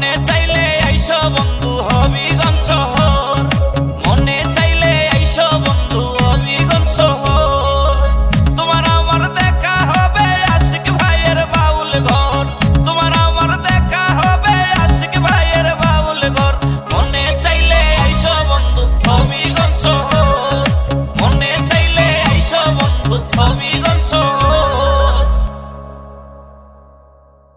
মনে চাইলে আইসো বন্ধু হবিগঞ্জ শহর। মনে চাইলে আইসো বন্ধু